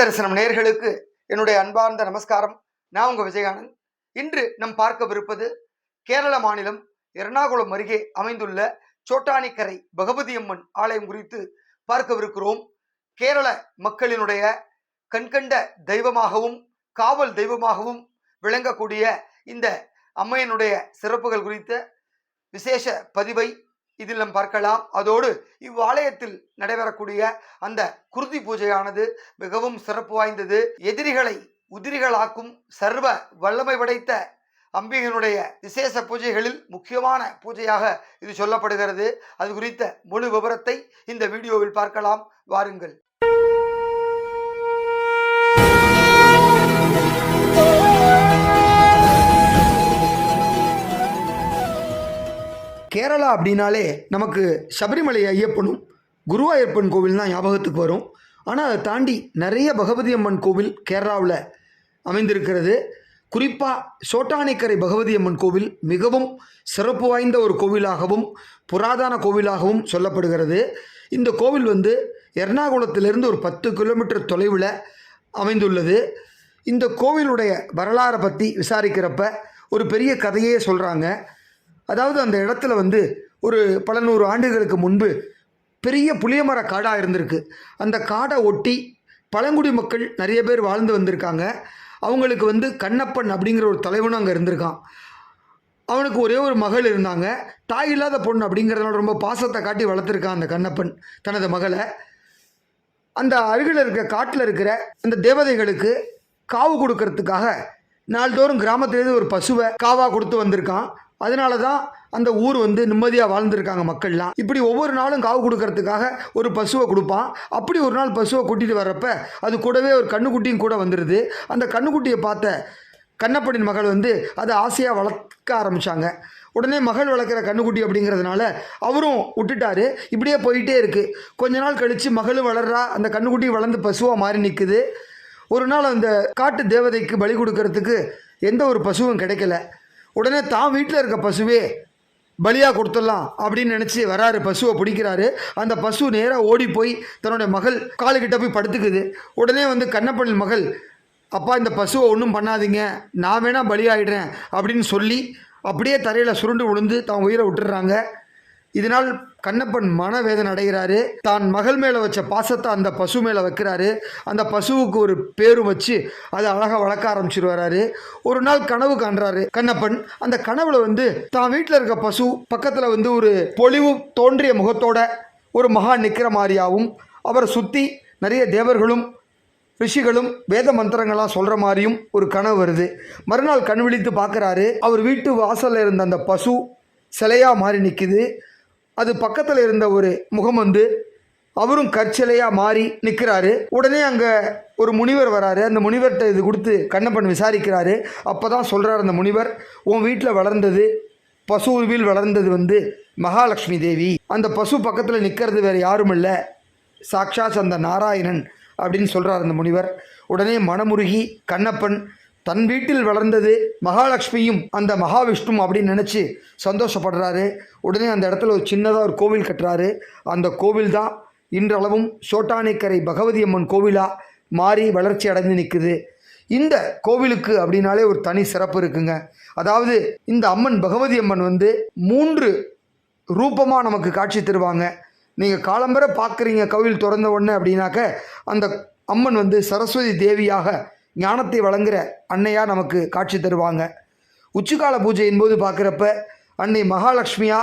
தரிசனம் நேர்களுக்கு என்னுடைய அன்பார்ந்த நமஸ்காரம். நான் உங்க விஜயானந்த். இன்று நம் பார்க்கவிருப்பது கேரள மாநிலம் எர்ணாகுளம் அருகே அமைந்துள்ள சோட்டானிக்கரை பகவதி அம்மன் ஆலயம் குறித்து பார்க்கவிருக்கிறோம். கேரள மக்களினுடைய கண்கண்ட தெய்வமாகவும் காவல் தெய்வமாகவும் விளங்கக்கூடிய இந்த அம்மையனுடைய சிறப்புகள் குறித்த விசேஷ பதிவை இதில் நாம் பார்க்கலாம். அதோடு இவ்வாலயத்தில் நடைபெறக்கூடிய அந்த குருதி பூஜையானது மிகவும் சிறப்பு வாய்ந்தது. எதிரிகளை உதிரிகளாக்கும் சர்வ வல்லமை படைத்த அம்பிகனுடைய விசேஷ பூஜைகளில் முக்கியமான பூஜையாக இது சொல்லப்படுகிறது. அது குறித்த முழு விவரத்தை இந்த வீடியோவில் பார்க்கலாம். வாருங்கள். கேரளா அப்படின்னாலே நமக்கு சபரிமலை ஐயப்பனும் குருவாயூர்ப்பன் கோவில் தான் ஞாபகத்துக்கு வரும். ஆனால் அதை தாண்டி நிறைய பகவதி அம்மன் கோவில் கேரளாவில் அமைந்திருக்கிறது. குறிப்பாக சோட்டானிக்கரை பகவதி அம்மன் கோவில் மிகவும் சிறப்பு வாய்ந்த ஒரு கோவிலாகவும் புராதன கோவிலாகவும் சொல்லப்படுகிறது. இந்த கோவில் வந்து எர்ணாகுளத்திலிருந்து ஒரு பத்து கிலோமீட்டர் தொலைவில் அமைந்துள்ளது. இந்த கோவிலுடைய வரலாறை பற்றி விசாரிக்கிறப்ப ஒரு பெரிய கதையே சொல்கிறாங்க அதாவது அந்த இடத்துல வந்து ஒரு பல நூறு ஆண்டுகளுக்கு முன்பு பெரிய புளியமர காடாக இருந்திருக்கு. அந்த காடை ஒட்டி பழங்குடி மக்கள் நிறைய பேர் வாழ்ந்து வந்திருக்காங்க. அவங்களுக்கு வந்து கண்ணப்பன் அப்படிங்கிற ஒரு தலைவனும் அங்கே இருந்திருக்கான். அவனுக்கு ஒரே ஒரு மகள் இருந்தாங்க. தாய் இல்லாத பொண்ணு அப்படிங்கிறதுனால ரொம்ப பாசத்தை காட்டி வளர்த்துருக்கான் அந்த கண்ணப்பன் தனது மகளை. அந்த அருகில் இருக்க காட்டில் இருக்கிற அந்த தேவதைகளுக்கு காவு கொடுக்கறதுக்காக நாள்தோறும் கிராமத்துலேருந்து ஒரு பசுவை காவாக கொடுத்து வந்திருக்கான். அதனால தான் அந்த ஊர் வந்து நிம்மதியாக வாழ்ந்துருக்காங்க மக்கள்லாம். இப்படி ஒவ்வொரு நாளும் காவு கொடுக்கறதுக்காக ஒரு பசுவை கொடுப்பான். அப்படி ஒரு நாள் பசுவை கூட்டிகிட்டு வர்றப்ப அது கூடவே ஒரு கண்ணுக்குட்டியும் கூட வந்துடுது அந்த கண்ணுக்குட்டியை பார்த்த கண்ணப்பனின் மகள் வந்து அதை ஆசையாக வளர்க்க ஆரம்பித்தாங்க உடனே மகள் வளர்க்குற கண்ணுக்குட்டி அப்படிங்கிறதுனால அவரும் விட்டுட்டாரு. இப்படியே போயிட்டே இருக்குது கொஞ்ச நாள் கழித்து மகளும் வளர்றா. அந்த கண்ணுக்குட்டி வளர்ந்து பசுவாக மாறி நிற்குது ஒரு நாள் அந்த காட்டு தேவதைக்கு பலி கொடுக்கறதுக்கு எந்த ஒரு பசுவும் கிடைக்கல. உடனே தான் வீட்டில் இருக்க பசுவே பலியாக கொடுத்துடலாம் அப்படின்னு நினச்சி வராரு. பசுவை பிடிக்கிறாரு. அந்த பசு நேராக ஓடி போய் தன்னுடைய மகள் காலுக்கிட்ட போய் படுத்துக்குது. உடனே வந்து கண்ணப்பனின் மகள் அப்பா இந்த பசுவை ஒன்றும் பண்ணாதீங்க. நான் வேணால் பலியாகிடுறேன் அப்படின்னு சொல்லி அப்படியே தரையில் சுருண்டு விழுந்து தான் உயிரை விட்டுடுறாங்க. இதனால் கண்ணப்பன் மனவேதனை அடைகிறாரு. தான் மகள் மேலே வச்ச பாசத்தை அந்த பசு மேலே வைக்கிறாரு. அந்த பசுவுக்கு ஒரு பேரும் வச்சு அதை அழகாக வளர்க்க ஆரம்பிச்சிட்டு வராரு. ஒரு நாள் கனவு காண்றாரு கண்ணப்பன். அந்த கனவுல வந்து தான் வீட்டில் இருக்க பசு பக்கத்தில் வந்து ஒரு பொலிவு தோன்றிய முகத்தோட ஒரு மகா நிற்கிற மாதிரியாகவும் அவரை சுற்றி நிறைய தேவர்களும் ரிஷிகளும் வேத மந்திரங்களாக சொல்கிற மாதிரியும் ஒரு கனவு வருது. மறுநாள் கண் விழித்து பார்க்குறாரு. அவர் வீட்டு வாசலில் இருந்த அந்த பசு சிலையாக மாறி நிற்குது அது பக்கத்தில் இருந்த ஒரு முகம் வந்து அவரும் கற்சிலையாக மாறி நிற்கிறாரு உடனே அங்கே ஒரு முனிவர் வராரு. அந்த முனிவர்கிட்ட இது கொடுத்து கண்ணப்பன் விசாரிக்கிறாரு. அப்போ தான் சொல்கிறார் அந்த முனிவர் உன் வீட்டில் வளர்ந்தது பசு உருவில் வளர்ந்தது வந்து மகாலட்சுமி தேவி. அந்த பசு பக்கத்தில் நிற்கிறது வேறு யாரும் இல்லை சாக்ஷாத் அந்த நாராயணன் அப்படின்னு சொல்கிறார் அந்த முனிவர். உடனே மனமுருகி கண்ணப்பன் தன் வீட்டில் வளர்ந்தது மகாலட்சுமியும் அந்த மகாவிஷ்ணும் அப்படின்னு நினச்சி சந்தோஷப்படுறாரு. உடனே அந்த இடத்துல ஒரு சின்னதாக ஒரு கோவில் கட்டுறாரு. அந்த கோவில் தான் இன்றளவும் சோட்டானிக்கரை பகவதி அம்மன் கோவிலாக மாறி வளர்ச்சி அடைந்து நிற்குது இந்த கோவிலுக்கு அப்படின்னாலே ஒரு தனி சிறப்பு இருக்குங்க. அதாவது இந்த அம்மன் பகவதி அம்மன் வந்து மூன்று ரூபமாக நமக்கு காட்சி தருவாங்க. நீங்கள் காலம்பர பார்க்குறீங்க கோவில் திறந்த உடனே அப்படின்னாக்க அந்த அம்மன் வந்து சரஸ்வதி தேவியாக ஞானத்தை வழங்குகிற அன்னையாக நமக்கு காட்சி தருவாங்க. உச்சிக்கால பூஜையின் போது பார்க்குறப்ப அன்னை மகாலட்சுமியா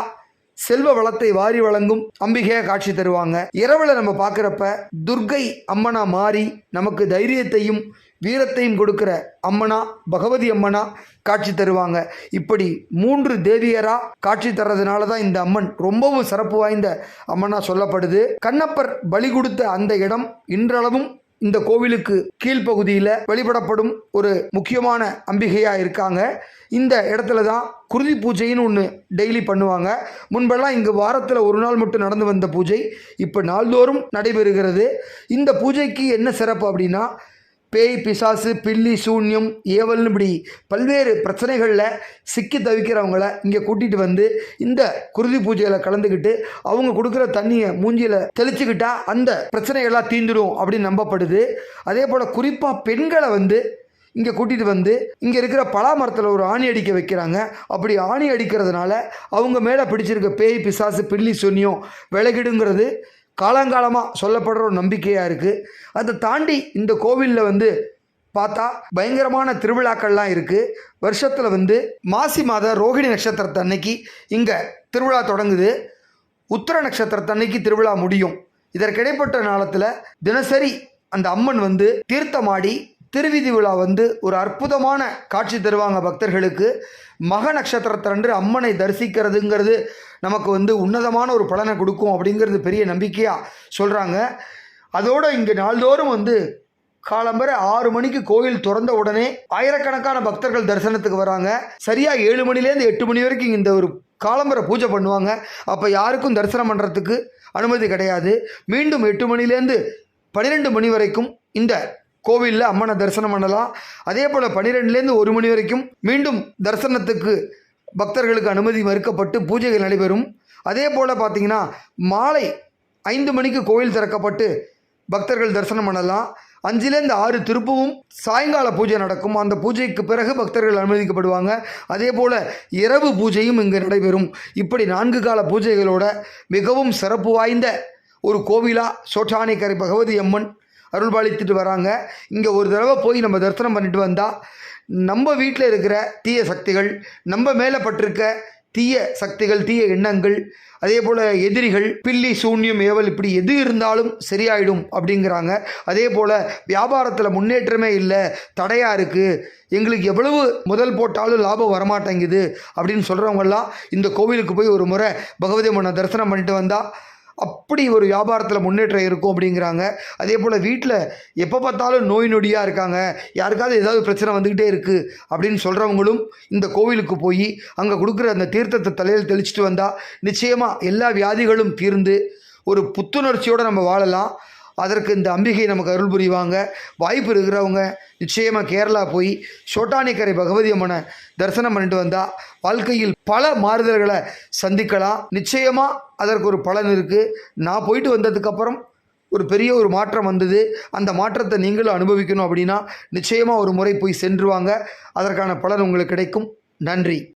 செல்வ வளத்தை வாரி வழங்கும் அம்பிகையாக காட்சி தருவாங்க. இரவில் நம்ம பார்க்குறப்ப துர்க்கை அம்மனா மாறி நமக்கு தைரியத்தையும் வீரத்தையும் கொடுக்குற அம்மனா பகவதி அம்மனா காட்சி தருவாங்க. இப்படி மூன்று தேவியராக காட்சி தர்றதுனால தான் இந்த அம்மன் ரொம்பவும் சிறப்பு வாய்ந்த அம்மனா சொல்லப்படுது. கண்ணப்பர் பலி கொடுத்த அந்த இடம் இன்றளவும் இந்த கோவிலுக்கு கீழ்ப்பகுதியில் வழிபடப்படும் ஒரு முக்கியமான அம்பிகையாக இருக்காங்க. இந்த இடத்துல தான் குருதி பூஜைன்னு ஒன்று டெய்லி பண்ணுவாங்க. முன்பெல்லாம் இங்கு வாரத்தில் ஒரு நாள் மட்டும் நடந்து வந்த பூஜை. இப்போ நாள்தோறும் நடைபெறுகிறது. இந்த பூஜைக்கு என்ன சிறப்பு அப்படின்னா பேய் பிசாசு பில்லி சூன்யம் ஏவல்னு இப்படி பல்வேறு பிரச்சனைகளில் சிக்கி தவிக்கிறவங்கள இங்கே கூட்டிகிட்டு வந்து இந்த குருதி பூஜையில் கலந்துக்கிட்டு அவங்க கொடுக்குற தண்ணியை மூஞ்சியில் தெளிச்சுக்கிட்டா அந்த பிரச்சனைகள்லாம் தீந்துடும் அப்படின்னு நம்பப்படுது. அதே போல் குறிப்பாக பெண்களை வந்து இங்கே கூட்டிகிட்டு வந்து இங்கே இருக்கிற பலா மரத்தில் ஒரு ஆணி அடிக்க வைக்கிறாங்க. அப்படி ஆணி அடிக்கிறதுனால அவங்க மேலே பிடிச்சிருக்க பேய் பிசாசு பில்லி சொன்னியும் விலகிடுங்கிறது காலங்காலமாக சொல்லப்படுற ஒரு நம்பிக்கையாக இருக்குது அதை தாண்டி இந்த கோவிலில் வந்து பார்த்தா பயங்கரமான திருவிழாக்கள்லாம் இருக்குது வருஷத்தில் வந்து மாசி மாத ரோகிணி நட்சத்திரத்தை அன்னைக்கு இங்கே திருவிழா தொடங்குது. உத்திர நட்சத்திரத்தன்னைக்கு திருவிழா முடியும். இதற்கிடைப்பட்ட நாளத்தில் தினசரி அந்த அம்மன் வந்து தீர்த்தமாடி திருவிதி விழா வந்து ஒரு அற்புதமான காட்சி தருவாங்க பக்தர்களுக்கு. மக நட்சத்திரத்தன்று அம்மனை தரிசிக்கிறதுங்கிறது நமக்கு வந்து உன்னதமான ஒரு பலனை கொடுக்கும் அப்படிங்கிறது பெரிய நம்பிக்கையாக சொல்கிறாங்க அதோடு இங்கே நாள்தோறும் வந்து காலம்பரை ஆறு மணிக்கு கோயில் திறந்த உடனே ஆயிரக்கணக்கான பக்தர்கள் தரிசனத்துக்கு வராங்க. சரியாக ஏழு மணிலேருந்து எட்டு மணி வரைக்கும் இந்த ஒரு காலம்பரை பூஜை பண்ணுவாங்க. அப்போ யாருக்கும் தரிசனம் பண்ணுறதுக்கு அனுமதி கிடையாது. மீண்டும் எட்டு மணிலேருந்து பன்னிரெண்டு மணி வரைக்கும் இந்த கோவிலில் அம்மனை தரிசனம் பண்ணலாம். அதே போல் பன்னிரெண்டுலேருந்து ஒரு மணி வரைக்கும் மீண்டும் தரிசனத்துக்கு பக்தர்களுக்கு அனுமதி மறுக்கப்பட்டு பூஜைகள் நடைபெறும். அதே போல் பார்த்தீங்கன்னா மாலை ஐந்து மணிக்கு கோவில் திறக்கப்பட்டு பக்தர்கள் தரிசனம் பண்ணலாம். அஞ்சுலேருந்து ஆறு திருப்பவும் சாயங்கால பூஜை நடக்கும். அந்த பூஜைக்கு பிறகு பக்தர்கள் அனுமதிக்கப்படுவாங்க. அதே போல் இரவு பூஜையும் இங்கே நடைபெறும். இப்படி நான்கு கால பூஜைகளோட மிகவும் சிறப்பு வாய்ந்த ஒரு கோவிலா சோட்டானிக்கரை பகவதி அம்மன் அருள்பாலித்துட்டு வராங்க. இங்கே ஒரு தடவை போய் நம்ம தரிசனம் பண்ணிட்டு வந்தால் நம்ம வீட்டில் இருக்கிற தீய சக்திகள் நம்ம மேலே பட்டிருக்க தீய சக்திகள் தீய எண்ணங்கள் அதே போல் எதிரிகள் பில்லி சூன்யம் ஏவல் இப்படி எது இருந்தாலும் சரியாயிடும் அப்படிங்கிறாங்க. அதே போல் வியாபாரத்தில் முன்னேற்றமே இல்லை தடையாக இருக்குது எங்களுக்கு எவ்வளவு முதல் போட்டாலும் லாபம் வரமாட்டேங்குது அப்படின்னு சொல்கிறவங்கெல்லாம் இந்த கோவிலுக்கு போய் ஒரு முறை பகவதி மன்ன தரிசனம் பண்ணிட்டு வந்தால் அப்படி ஒரு வியாபாரத்தில் முன்னேற்றம் இருக்கும் அப்படிங்கிறாங்க. அதே போல் வீட்டில் எப்போ பார்த்தாலும் நோய் நொடியாக இருக்காங்க. யாருக்காவது ஏதாவது பிரச்சனை வந்துக்கிட்டே இருக்குது அப்படின்னு சொல்கிறவங்களும் இந்த கோவிலுக்கு போய் அங்கே கொடுக்குற அந்த தீர்த்தத்தை தலையில் தெளிச்சிட்டு வந்தால் நிச்சயமாக எல்லா வியாதிகளும் தீர்ந்து ஒரு புத்துணர்ச்சியோடு நம்ம வாழலாம். அதற்கு இந்த அம்பிகை நமக்கு அருள் புரிவாங்க. வாய்ப்பு இருக்கிறவங்க நிச்சயமாக கேரளா போய் சோட்டானிக்கரை பகவதி அம்மனை தரிசனம் பண்ணிட்டு வந்தால் வாழ்க்கையில் பல மாறுதல்களை சந்திக்கலாம். நிச்சயமாக அதற்கு ஒரு பலன் இருக்குது நான் போயிட்டு வந்ததுக்கப்புறம் ஒரு பெரிய ஒரு மாற்றம் வந்தது. அந்த மாற்றத்தை நீங்களும் அனுபவிக்கணும் அப்படின்னா நிச்சயமாக ஒரு முறை போய் சென்றுவாங்க. அதற்கான பலன் உங்களுக்கு கிடைக்கும். நன்றி.